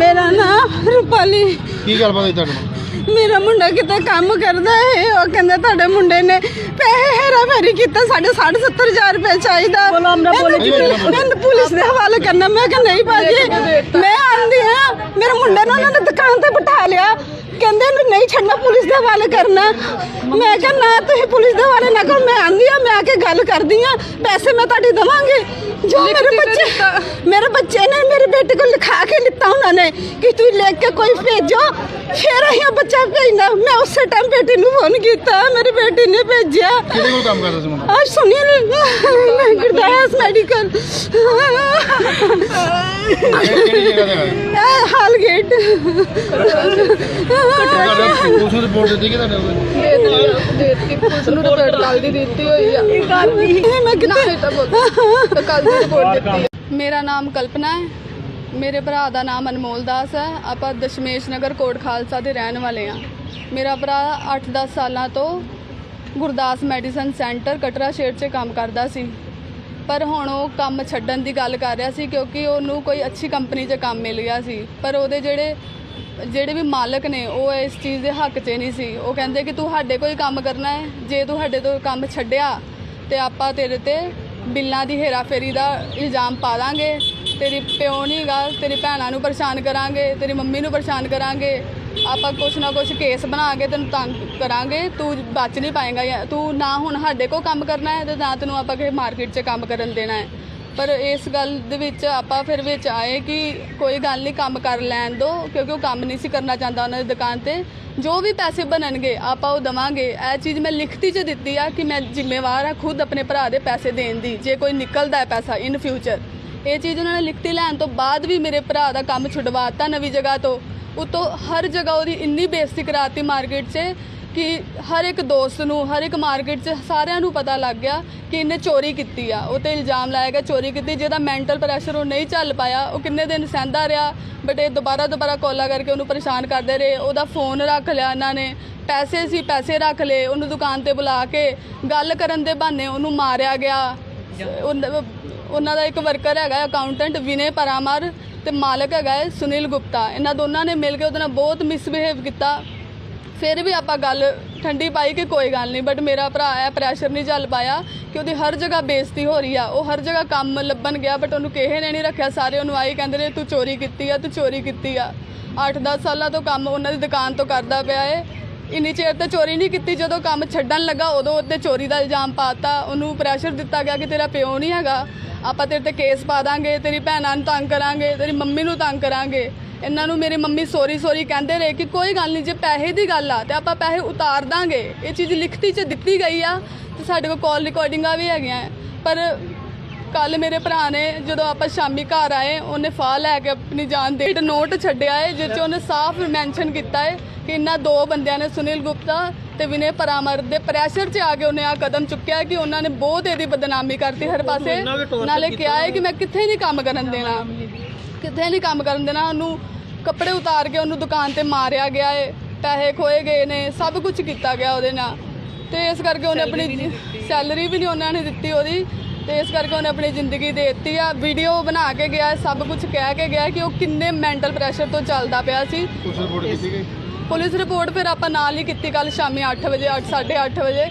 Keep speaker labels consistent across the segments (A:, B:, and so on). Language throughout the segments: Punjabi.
A: ਮੇਰਾ ਨਾਮ ਰੂਪਾਲੀ।
B: ਕੀ ਗੱਲਬਾਤ ਹੋਈ ਤੁਹਾਡੇ ਨਾਲ?
A: ਮੇਰਾ ਮੁੰਡਾ ਕਿਤੇ ਕੰਮ ਕਰਦਾ ਹੈ ਉਹ ਕਹਿੰਦਾ ਤੁਹਾਡੇ ਮੁੰਡੇ ਨੇ ਪੈਸੇ ਹੈਰਾ ਫੇਰੀ ਕੀਤਾ ਸਾਡੇ 60 70000 ਰੁਪਏ ਚਾਹੀਦਾ। ਇਹਨੂੰ ਪੁਲਿਸ ਦੇ ਹਵਾਲੇ ਕਰਨਾ। ਮੈਂ ਕਿਹਾ ਨਹੀਂ ਭਾਜੀ ਮੈਂ ਆਂਦੀ ਹਾਂ ਮੇਰੇ ਮੁੰਡੇ ਨੂੰ ਉਹਨਾਂ ਨੇ ਦੁਕਾਨ ਤੇ ਬਿਠਾ ਲਿਆ। ਕਹਿੰਦੇ ਇਹਨੂੰ ਨਹੀਂ ਛੱਡਣਾ ਪੁਲਿਸ ਦੇ ਹਵਾਲੇ ਕਰਨਾ। ਮੈਂ ਕਿਹਾ ਨਾ ਤੁਸੀਂ ਪੁਲਿਸ ਦੇ ਹਵਾਲੇ ਨਾ ਕਰੋ ਮੈਂ ਆਂਦੀ ਹਾਂ ਮੈਂ ਆ ਕੇ ਗੱਲ ਕਰਦੀ ਹਾਂ ਪੈਸੇ ਮੈਂ ਤੁਹਾਡੇ ਦਵਾਂਗੀ। ਜੋ ਮੇਰੇ ਬੱਚੇ ਮੇਰੇ ਬੱਚੇ ਨੇ ਮੇਰੇ ਬੇਟੇ ਕੋਲ ਲਿਖਾ ਕੇ ਲਿੱਤਾ ਉਹਨਾਂ ਨੇ ਕਿ ਤੂੰ ਲੈ ਕੇ ਕੋਈ ਭੇਜੋ ਫਿਰ ਅਸੀਂ ਉਹ ਬੱਚਾ ਭੇਜਣਾ ਮੈਂ ਉਸੇ ਟਾਈਮ ਬੇਟੀ ਨੂੰ ਫੋਨ ਕੀਤਾ ਮੇਰੀ ਬੇਟੀ ਨੇ ਭੇਜਿਆ
B: ਕਿਹਦੇ ਕੋਲ ਕੰਮ ਕਰਦਾ ਸੀ ਮੁੰਡਾ
A: ਆ ਸੁਨੀਲ ਗੁਰਦਾਸ ਮੈਡੀਕਲ
B: ਕਿਹੜੀ ਕਿਹੜੀ ਜਗ੍ਹਾ ਤੇ ਹੈ
A: ਹਾਲਗੇਟ
B: ਤੁਹਾਡੇ ਪੁਲਿਸ ਨੂੰ ਰਿਪੋਰਟ ਦਿੱਤੀ ਕਿ ਤੁਹਾਡੇ ਕੋਲ
C: ਦੇਤੀ ਪੁਲਿਸ ਨੂੰ ਰਿਪੋਰਟ ਕੱਲ ਦੀ ਦਿੱਤੀ ਹੋਈ ਆ
A: ਮੈਂ ਕਿਤੇ
C: ਤਾਂ ਕੱਲ ਦੀ ਰਿਪੋਰਟ ਦਿੱਤੀ
D: ਮੇਰਾ ਨਾਮ ਕਲਪਨਾ ਹੈ। ਮੇਰੇ ਭਰਾ ਦਾ ਨਾਮ ਅਨਮੋਲ ਦਾਸ ਹੈ। ਆਪਾਂ ਦਸ਼ਮੇਸ਼ ਨਗਰ ਕੋਟ ਖਾਲਸਾ ਦੇ ਰਹਿਣ ਵਾਲੇ ਆ ਮੇਰਾ ਭਰਾ 8-10 ਸਾਲਾਂ ਤੋਂ ਗੁਰਦਾਸ ਮੈਡੀਸਨ ਸੈਂਟਰ ਕਟਰਾ ਸ਼ੇਰ 'ਚ ਕੰਮ ਕਰਦਾ ਸੀ। ਪਰ ਹੁਣ ਉਹ ਕੰਮ ਛੱਡਣ ਦੀ ਗੱਲ ਕਰ ਰਿਹਾ ਸੀ ਕਿਉਂਕਿ ਉਹਨੂੰ ਕੋਈ ਅੱਛੀ ਕੰਪਨੀ 'ਚ ਕੰਮ ਮਿਲ ਗਿਆ ਸੀ। ਪਰ ਉਹਦੇ ਜਿਹੜੇ ਜਿਹੜੇ ਵੀ ਮਾਲਕ ਨੇ ਉਹ ਇਸ ਚੀਜ਼ ਦੇ ਹੱਕ 'ਚ ਨਹੀਂ ਸੀ। ਉਹ ਕਹਿੰਦੇ ਕਿ ਤੂੰ ਸਾਡੇ ਕੋਈ ਕੰਮ ਕਰਨਾ ਹੈ। ਜੇ ਤੂੰ ਸਾਡੇ ਤੋਂ ਕੰਮ ਛੱਡਿਆ ਤੇ ਆਪਾਂ ਤੇਰੇ ਤੇ ਬਿੱਲਾਂ ਦੀ ਹੇਰਾਫੇਰੀ ਦਾ ਇਲਜ਼ਾਮ ਪਾ ਦਾਂਗੇ। ਤੇਰੀ ਪਿਓ ਨਹੀਂ ਗਾ, ਤੇਰੀ ਭੈਣਾਂ ਨੂੰ ਪਰੇਸ਼ਾਨ ਕਰਾਂਗੇ, ਤੇਰੀ ਮੰਮੀ ਨੂੰ ਪਰੇਸ਼ਾਨ ਕਰਾਂਗੇ। ਆਪਾਂ ਕੁਛ ਨਾ ਕੁਛ ਕੇਸ ਬਣਾ ਕੇ ਤੈਨੂੰ ਤੰਗ ਕਰਾਂਗੇ। ਤੂੰ ਬਚ ਨਹੀਂ ਪਾਏਗਾ ਜਾਂ ਤੂੰ ਨਾ ਹੁਣ ਸਾਡੇ ਕੋਲ ਕੰਮ ਕਰਨਾ ਹੈ ਤੇ ਨਾ ਤੈਨੂੰ ਆਪਾਂ ਕਿਸੇ ਮਾਰਕੀਟ 'ਚ ਕੰਮ ਕਰਨ ਦੇਣਾ ਹੈ। ਪਰ ਇਸ ਗੱਲ ਦੇ ਵਿੱਚ ਆਪਾਂ ਫਿਰ ਵਿੱਚ ਆਏ ਕਿ ਕੋਈ ਗੱਲ ਨਹੀਂ, ਕੰਮ ਕਰ ਲੈਣ ਦੋ, ਕਿਉਂਕਿ ਉਹ ਕੰਮ ਨਹੀਂ ਸੀ ਕਰਨਾ ਚਾਹੁੰਦਾ ਉਹਨਾਂ ਦੀ ਦੁਕਾਨ ਤੇ। ਜੋ ਵੀ ਪੈਸੇ ਬਣਨਗੇ, ਆਪਾਂ ਉਹ ਦਵਾਂਗੇ। ਇਹ ਚੀਜ਼ ਮੈਂ ਲਿਖਤੀ 'ਚ ਦਿੱਤੀ ਆ ਕਿ ਮੈਂ ਜ਼ਿੰਮੇਵਾਰ ਆ ਖੁਦ ਆਪਣੇ ਭਰਾ ਦੇ ਪੈਸੇ ਦੇਣ ਦੀ, ਜੇ ਕੋਈ ਨਿਕਲਦਾ ਹੈ ਪੈਸਾ ਇਨ ਫਿਊਚਰ ਇਹ ਚੀਜ਼ ਉਹਨਾਂ ਨੇ ਲਿਖਤੀ ਲੈਣ ਤੋਂ ਬਾਅਦ ਵੀ ਮੇਰੇ ਭਰਾ ਦਾ ਕੰਮ ਛੁਡਵਾਤਾ ਨਵੀਂ ਜਗ੍ਹਾ ਤੋਂ। ਉਤੋਂ ਹਰ ਜਗ੍ਹਾ ਉਹਦੀ ਇੰਨੀ ਬੇਇੱਜ਼ਤੀ ਕਰਾਤੀ ਮਾਰਕੀਟ 'ਚ ਕਿ ਹਰ ਇੱਕ ਦੋਸਤ ਨੂੰ, ਹਰ ਇੱਕ ਮਾਰਕੀਟ 'ਚ ਸਾਰਿਆਂ ਨੂੰ ਪਤਾ ਲੱਗ ਗਿਆ ਕਿ ਇਹਨੇ ਚੋਰੀ ਕੀਤੀ ਆ। ਉਹ ਤੇ ਇਲਜ਼ਾਮ ਲਾਇਆ ਗਿਆ ਚੋਰੀ ਕੀਤੀ, ਜਿਹਦਾ ਮੈਂਟਲ ਪ੍ਰੈਸ਼ਰ ਉਹ ਨਹੀਂ ਝੱਲ ਪਾਇਆ। ਉਹ ਕਿੰਨੇ ਦਿਨ ਸਹਿੰਦਾ ਰਿਹਾ ਬਟ ਇਹ ਦੁਬਾਰਾ ਦੁਬਾਰਾ ਕਾਲਾਂ ਕਰਕੇ ਉਹਨੂੰ ਪਰੇਸ਼ਾਨ ਕਰਦੇ ਰਹੇ। ਉਹਦਾ ਫੋਨ ਰੱਖ ਲਿਆ ਇਹਨਾਂ ਨੇ। ਪੈਸੇ ਸੀ, ਪੈਸੇ ਰੱਖ ਲਏ। ਉਹਨੂੰ ਦੁਕਾਨ ਤੇ ਬੁਲਾ ਕੇ ਗੱਲ ਕਰਨ ਦੇ ਬਹਾਨੇ ਉਹਨੂੰ ਮਾਰਿਆ ਗਿਆ। ਉਹਨਾਂ- ਦਾ ਇੱਕ ਵਰਕਰ ਹੈਗਾ ਅਕਾਊਂਟੈਂਟ ਵਿਨੇ ਪਰਾਮਰ ਤੇ ਮਾਲਕ ਹੈਗਾ ਹੈ ਸੁਨੀਲ ਗੁਪਤਾ। ਇਹਨਾਂ ਦੋਨਾਂ ਨੇ ਮਿਲ ਕੇ ਉਹਦੇ ਨਾਲ ਬਹੁਤ ਮਿਸਬਿਹੇਵ ਕੀਤਾ। ਫਿਰ ਵੀ ਆਪਾਂ ਗੱਲ ਠੰਡੀ ਪਾਈ ਕਿ ਕੋਈ ਗੱਲ ਨਹੀਂ ਬਟ ਮੇਰਾ ਭਰਾ ਹੈ ਪ੍ਰੈਸ਼ਰ ਨਹੀਂ ਝੱਲ ਪਾਇਆ ਕਿ ਉਹਦੀ ਹਰ ਜਗ੍ਹਾ ਬੇਇੱਜ਼ਤੀ ਹੋ ਰਹੀ ਆ। ਉਹ ਹਰ ਜਗ੍ਹਾ ਕੰਮ ਲੱਭਣ ਗਿਆ ਬਟ ਉਹਨੂੰ ਕਿਸੇ ਨੇ ਨਹੀਂ ਰੱਖਿਆ। ਸਾਰੇ ਉਹਨੂੰ ਆਈ ਕਹਿੰਦੇ ਨੇ, ਤੂੰ ਚੋਰੀ ਕੀਤੀ ਆ, ਤੂੰ ਚੋਰੀ ਕੀਤੀ ਆ। 8-10 ਸਾਲਾਂ ਤੋਂ ਕੰਮ ਉਹਨਾਂ ਦੀ ਦੁਕਾਨ ਤੋਂ ਕਰਦਾ ਪਿਆ ਏ। ਇੰਨੀ ਚਿਰ ਤੇ ਚੋਰੀ ਨਹੀਂ ਕੀਤੀ, ਜਦੋਂ ਕੰਮ ਛੱਡਣ ਲੱਗਾ, ਉਦੋਂ ਉੱਤੇ ਚੋਰੀ ਦਾ ਇਲਜ਼ਾਮ ਪਾਤਾ। ਉਹਨੂੰ ਪ੍ਰੈਸ਼ਰ ਦਿੱਤਾ ਗਿਆ ਕਿ ਤੇਰਾ ਪਿਓ ਨਹੀਂ ਹੈਗਾ। ਆਪਾਂ ਤੇਰੇ ਤੇ ਕੇਸ ਪਾ ਦਾਂਗੇ, ਤੇਰੀ ਭੈਣਾਂ ਨੂੰ ਤੰਗ ਕਰਾਂਗੇ, ਤੇਰੀ ਮੰਮੀ ਨੂੰ ਤੰਗ ਕਰਾਂਗੇ। ਇਹਨਾਂ ਨੂੰ ਮੇਰੀ ਮੰਮੀ ਸੋਰੀ ਸੋਰੀ ਕਹਿੰਦੇ ਰਹੇ ਕਿ ਕੋਈ ਗੱਲ ਨਹੀਂ ਜੇ ਪੈਸੇ ਦੀ ਗੱਲ ਆ ਤੇ ਆਪਾਂ ਪੈਸੇ ਉਤਾਰ ਦਾਂਗੇ। ਇਹ ਚੀਜ਼ ਲਿਖਤੀ 'ਚ ਦਿੱਤੀ ਗਈ ਆ ਤੇ ਸਾਡੇ ਕੋਲ ਕਾਲ ਰਿਕਾਰਡਿੰਗਾਂ ਵੀ ਹੈਗੀਆਂ। ਪਰ ਕੱਲ ਮੇਰੇ ਭਰਾ ਨੇ ਜਦੋਂ ਆਪਾਂ ਸ਼ਾਮੀ ਘਰ ਆਏ ਉਹਨੇ ਫਾਹ ਲੈ ਕੇ ਆਪਣੀ ਜਾਨ ਦੇ ਇੱਕ ਨੋਟ ਛੱਡਿਆ ਹੈ ਜਿਸ 'ਚ ਉਹਨੇ ਸਾਫ਼ ਮੈਂਸ਼ਨ ਕੀਤਾ ਹੈ ਕਿ ਇਹਨਾਂ ਦੋ ਬੰਦਿਆਂ ਨੇ ਸੁਨੀਲ ਗੁਪਤਾ ਤੇ ਵਿਨੇ ਪਰਾਮਰ ਦੇ ਪ੍ਰੈਸ਼ਰ 'ਚ ਆ ਕੇ ਉਹਨੇ ਆ ਕਦਮ ਚੁੱਕਿਆ ਕਿ ਉਹਨਾਂ ਨੇ ਬਹੁਤ ਇਹਦੀ ਬਦਨਾਮੀ ਕਰਤੀ ਹਰ ਪਾਸੇ। ਨਾਲੇ ਕਿਹਾ ਹੈ ਕਿ ਮੈਂ ਕਿੱਥੇ ਨਹੀਂ ਕੰਮ ਕਰਨ ਦੇਣਾ। ਕਿੱਥੇ ਨਹੀਂ ਕੰਮ ਕਰਨ ਦੇਣਾ ਉਹਨੂੰ ਕੱਪੜੇ ਉਤਾਰ ਕੇ ਉਹਨੂੰ ਦੁਕਾਨ ਤੇ ਮਾਰਿਆ ਗਿਆ ਏ ਪੈਸੇ ਖੋਏ ਗਏ ਨੇ ਸਭ ਕੁਝ ਕੀਤਾ ਗਿਆ ਉਹਦੇ ਨਾਲ। ਤੇ ਇਸ ਕਰਕੇ ਉਹਨੇ ਆਪਣੀ ਸੈਲਰੀ ਵੀ ਨਹੀਂ ਉਹਨਾਂ ਨੇ ਦਿੱਤੀ ਉਹਦੀ। ਤੇ ਇਸ ਕਰਕੇ ਉਹਨੇ ਆਪਣੀ ਜ਼ਿੰਦਗੀ ਦੇ ਦਿੱਤੀ ਆ। ਵੀਡੀਓ ਬਣਾ ਕੇ ਗਿਆ ਸਭ ਕੁਝ ਕਹਿ ਕੇ ਗਿਆ ਕਿ ਉਹ ਕਿੰਨੇ ਮੈਂਟਲ ਪ੍ਰੈਸ਼ਰ ਤੋਂ ਚੱਲਦਾ ਪਿਆ ਸੀ।
B: ਪੁਲਿਸ ਰਿਪੋਰਟ ਕੀਤੀ ਗਈ?
D: ਪੁਲਿਸ ਰਿਪੋਰਟ ਫਿਰ ਆਪਾਂ ਨਾਲ ਹੀ ਕੀਤੀ ਕੱਲ ਸ਼ਾਮੀ 8 ਵਜੇ 8:30 ਵਜੇ।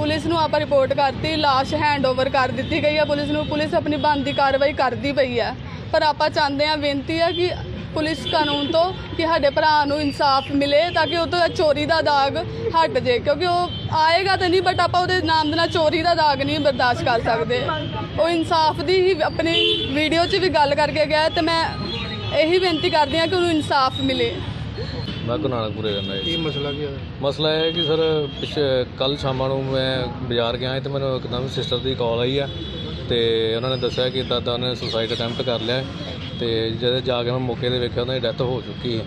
D: ਪੁਲਿਸ ਨੂੰ ਆਪਾਂ ਰਿਪੋਰਟ ਕਰਤੀ, ਲਾਸ਼ ਹੈਂਡਓਵਰ ਕਰ ਦਿੱਤੀ ਗਈ ਹੈ ਪੁਲਿਸ ਨੂੰ, ਪੁਲਿਸ ਆਪਣੀ ਬਣਦੀ ਕਾਰਵਾਈ ਕਰਦੀ ਪਈ ਹੈ ਪਰ ਆਪਾਂ ਚਾਹੁੰਦੇ ਹਾਂ ਬੇਨਤੀ ਆ ਕਿ ਪੁਲਿਸ ਕਾਨੂੰਨ ਤੋਂ ਕਿ ਸਾਡੇ ਭਰਾ ਨੂੰ ਇਨਸਾਫ ਮਿਲੇ ਤਾਂ ਕਿ ਉਹ ਤੋਂ ਚੋਰੀ ਦਾ ਦਾਗ ਹਟ ਜੇ। ਕਿਉਂਕਿ ਉਹ ਆਏਗਾ ਤਾਂ ਨਹੀਂ ਬਟ ਆਪਾਂ ਉਹਦੇ ਨਾਮ ਦੇ ਨਾਲ ਚੋਰੀ ਦਾ ਦਾਗ ਨਹੀਂ ਬਰਦਾਸ਼ਤ ਕਰ ਸਕਦੇ। ਉਹ ਇਨਸਾਫ ਦੀ ਹੀ ਆਪਣੀ ਵੀਡੀਓ 'ਚ ਵੀ ਗੱਲ ਕਰਕੇ ਗਿਆ ਹੈ ਤੇ ਮੈਂ ਇਹੀ ਬੇਨਤੀ ਕਰਦੀ ਹਾਂ ਕਿ ਉਹਨੂੰ ਇਨਸਾਫ ਮਿਲੇ।
E: ਮੈਂ ਗੁਰੂ ਨਾਨਕਪੁਰੇ ਰਹਿੰਦਾ ਜੀ।
B: ਕੀ ਮਸਲਾ ਕੀ ਹੈ
E: ਮਸਲਾ ਇਹ ਹੈ ਕਿ ਸਰ ਪਿਛੇ ਕੱਲ ਸ਼ਾਮਾਂ ਨੂੰ ਮੈਂ ਬਾਜ਼ਾਰ ਗਿਆ ਸੀ ਤੇ ਮੈਨੂੰ ਇੱਕਦਮ ਸਿਸਟਰ ਦੀ ਕਾਲ ਆਈ ਆ ਤੇ ਉਹਨਾਂ ਨੇ ਦੱਸਿਆ ਕਿ ਦਾਦਾ ਨੇ ਸੁਸਾਈਡ ਅਟੈਂਪਟ ਕਰ ਲਿਆ ਤੇ ਜਦੋਂ ਜਾ ਕੇ ਮੈਂ ਮੌਕੇ ਤੇ ਵੇਖਿਆ ਉਹਨਾਂ ਦੀ ਡੈਥ ਹੋ ਚੁੱਕੀ ਹੈ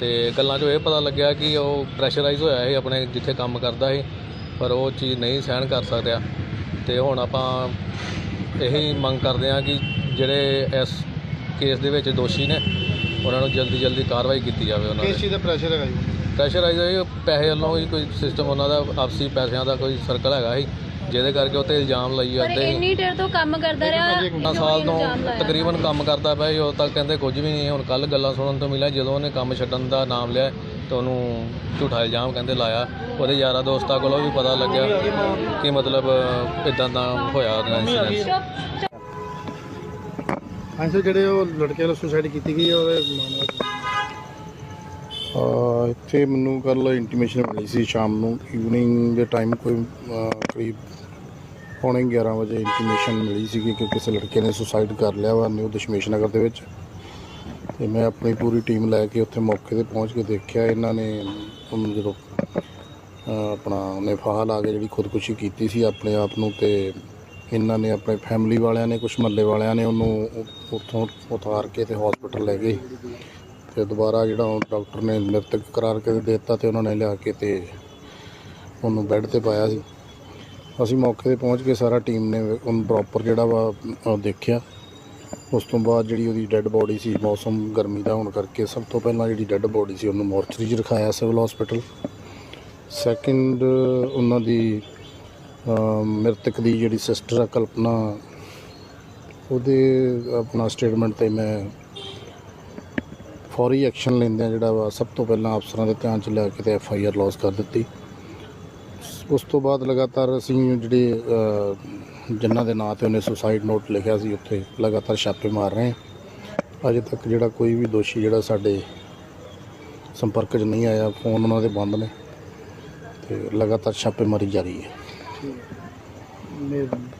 E: ਤੇ ਗੱਲਾਂ 'ਚੋਂ ਇਹ ਪਤਾ ਲੱਗਿਆ ਕਿ ਉਹ ਪ੍ਰੈਸ਼ਰਾਈਜ਼ ਹੋਇਆ ਸੀ ਆਪਣੇ ਜਿੱਥੇ ਕੰਮ ਕਰਦਾ ਸੀ ਪਰ ਉਹ ਚੀਜ਼ ਨਹੀਂ ਸਹਿਣ ਕਰ ਸਕਦਾ ਤੇ ਹੁਣ ਆਪਾਂ ਇਹੀ ਮੰਗ ਕਰਦੇ ਹਾਂ ਕਿ ਜਿਹੜੇ ਇਸ ਕੇਸ ਦੇ ਵਿੱਚ ਦੋਸ਼ੀ ਨੇ ਉਹਨਾਂ ਨੂੰ ਜਲਦੀ ਜਲਦੀ ਕਾਰਵਾਈ ਕੀਤੀ ਜਾਵੇ ਉਹਨਾਂ
B: ਕਿਸ
E: ਦੇ।
B: ਚੀਜ਼ ਦਾ ਪ੍ਰੈਸ਼ਰ ਹੈਗਾ ਜੀ?
E: ਪ੍ਰੈਸ਼ਰ ਆਈ ਜਾਈ ਪੈਸੇ ਵੱਲੋਂ ਵੀ ਕੋਈ ਸਿਸਟਮ ਉਹਨਾਂ ਦਾ ਆਪਸੀ ਪੈਸਿਆਂ ਦਾ ਕੋਈ ਸਰਕਲ ਹੈਗਾ ਸੀ ਜਿਹਦੇ ਕਰਕੇ ਉਹ 'ਤੇ ਇਲਜ਼ਾਮ ਲਾਈ
F: ਪਰ
E: ਜਾਂਦੇ ਸੀ।
F: ਇੰਨੀ ਦੇਰ ਤੋਂ ਕੰਮ ਕਰਦਾ ਰਿਹਾ
E: ਤਾਂ ਸਾਲ ਤੋਂ ਤਕਰੀਬਨ ਕੰਮ ਕਰਦਾ ਪਿਆ ਸੀ ਉਦੋਂ ਤੱਕ ਕਹਿੰਦੇ ਕੁਝ ਵੀ ਨਹੀਂ ਹੁਣ ਕੱਲ ਗੱਲਾਂ ਸੁਣਨ ਤੋਂ ਮਿਲਿਆ ਜਦੋਂ ਉਹਨੇ ਕੰਮ ਛੱਡਣ ਦਾ ਨਾਮ ਲਿਆ ਤਾਂ ਉਹਨੂੰ ਝੂਠਾ ਇਲਜ਼ਾਮ ਕਹਿੰਦੇ ਲਾਇਆ। ਉਹਦੇ ਯਾਰਾਂ ਦੋਸਤਾਂ ਕੋਲੋਂ ਵੀ ਪਤਾ ਲੱਗਿਆ ਕਿ ਮਤਲਬ ਇਦਾਂ ਦਾ ਹੋਇਆ ਇਨਸੀਡੈਂਟ
B: ਹਾਂਜੀ ਜਿਹੜੇ ਉਹ ਲੜਕੇ ਨਾਲ ਸੁਸਾਈਡ ਕੀਤੀ ਗਈ ਹੈ, ਉਹਦੇ ਮਾਮਲਾ ਕੀ?
G: ਅਹ ਇੱਥੇ ਮੈਨੂੰ ਕੱਲ ਇੰਟੀਮੇਸ਼ਨ ਮਿਲੀ ਸੀ ਸ਼ਾਮ ਨੂੰ ਈਵਨਿੰਗ ਦੇ ਟਾਈਮ ਕੋਈ ਅਹ ਕਰੀਬ ਪੌਣੇ 11 ਵਜੇ ਇੰਟੀਮੇਸ਼ਨ ਮਿਲੀ ਸੀ ਕਿ ਕਿਸੇ ਲੜਕੇ ਨੇ ਸੁਸਾਈਡ ਕਰ ਲਿਆ ਵਾ ਨਿਊ ਦਸ਼ਮੇਸ਼ ਨਗਰ ਦੇ ਵਿੱਚ ਤੇ ਮੈਂ ਆਪਣੀ ਪੂਰੀ ਟੀਮ ਲੈ ਕੇ ਉੱਥੇ ਮੌਕੇ ਤੇ ਪਹੁੰਚ ਕੇ ਦੇਖਿਆ ਇਹਨਾਂ ਨੇ ਉਹਨੂੰ ਜਦੋਂ ਅਹ ਆਪਣਾ ਉਹਨੇ ਫਾਹਾ ਲਾ ਕੇ ਜਿਹੜੀ ਖੁਦਕੁਸ਼ੀ ਕੀਤੀ ਸੀ ਆਪਣੇ ਆਪ ਨੂੰ ਤੇ ਇਹਨਾਂ ਨੇ ਆਪਣੇ ਫੈਮਿਲੀ ਵਾਲਿਆਂ ਨੇ ਕੁਝ ਮੱਲੇ ਵਾਲਿਆਂ ਨੇ ਉਹਨੂੰ ਉੱਥੋਂ ਉਤਾਰ ਕੇ ਤੇ ਹਸਪੀਟਲ ਲੈ ਗਏ। ਤੇ ਦੁਬਾਰਾ ਜਿਹੜਾ ਉਹ ਡਾਕਟਰ ਨੇ ਮ੍ਰਿਤਕ ਕਰਾਰ ਕੇ ਦੇ ਦਿੱਤਾ ਤੇ ਉਹਨਾਂ ਨੇ ਲਿਆ ਕੇ ਤੇ ਉਹਨੂੰ ਬੈੱਡ ਤੇ ਪਾਇਆ ਸੀ। ਅਸੀਂ ਮੌਕੇ ਤੇ ਪਹੁੰਚ ਕੇ ਸਾਰਾ ਟੀਮ ਨੇ ਉਹਨੂੰ ਪ੍ਰੋਪਰ ਜਿਹੜਾ ਵਾ ਦੇਖਿਆ। ਉਸ ਤੋਂ ਬਾਅਦ ਜਿਹੜੀ ਉਹਦੀ ਡੈੱਡ ਬੋਡੀ ਸੀ, ਮੌਸਮ ਗਰਮੀ ਦਾ ਹੋਣ ਕਰਕੇ ਸਭ ਤੋਂ ਪਹਿਲਾਂ ਜਿਹੜੀ ਡੈੱਡ ਬੋਡੀ ਸੀ ਉਹਨੂੰ ਮੋਰਚਰੀ 'ਚ ਰਖਾਇਆ ਸਿਵਲ ਹਸਪੀਟਲ ਸੈਕਿੰਡ ਉਹਨਾਂ ਦੀ ਮ੍ਰਿਤਕ ਦੀ ਜਿਹੜੀ ਸਿਸਟਰ ਆ ਕਲਪਨਾ, ਉਹਦੇ ਆਪਣਾ ਸਟੇਟਮੈਂਟ ਤੇ ਮੈਂ ਫੌਰੀ ਐਕਸ਼ਨ ਲੈਂਦਿਆਂ ਜਿਹੜਾ ਵਾ ਸਭ ਤੋਂ ਪਹਿਲਾਂ ਅਫਸਰਾਂ ਦੇ ਧਿਆਨ 'ਚ ਲਿਆ ਕੇ ਤੇ ਐਫ ਆਈ ਆਰ ਲੌਸ ਕਰ ਦਿੱਤੀ। ਉਸ ਤੋਂ ਬਾਅਦ ਲਗਾਤਾਰ ਅਸੀਂ ਜਿਹੜੇ ਜਿਨ੍ਹਾਂ ਦੇ ਨਾਂ ਤੇ ਉਹਨੇ ਸੁਸਾਈਡ ਨੋਟ ਲਿਖਿਆ ਸੀ, ਉੱਥੇ ਲਗਾਤਾਰ ਛਾਪੇ ਮਾਰ ਰਹੇ ਹਾਂ। ਅਜੇ ਤੱਕ ਜਿਹੜਾ ਕੋਈ ਵੀ ਦੋਸ਼ੀ ਜਿਹੜਾ ਸਾਡੇ ਸੰਪਰਕ 'ਚ ਨਹੀਂ ਆਇਆ, ਫੋਨ ਉਹਨਾਂ ਦੇ ਬੰਦ ਨੇ ਤੇ ਲਗਾਤਾਰ ਛਾਪੇਮਾਰੀ ਜਾਰੀ ਹੈ।
B: mesmo.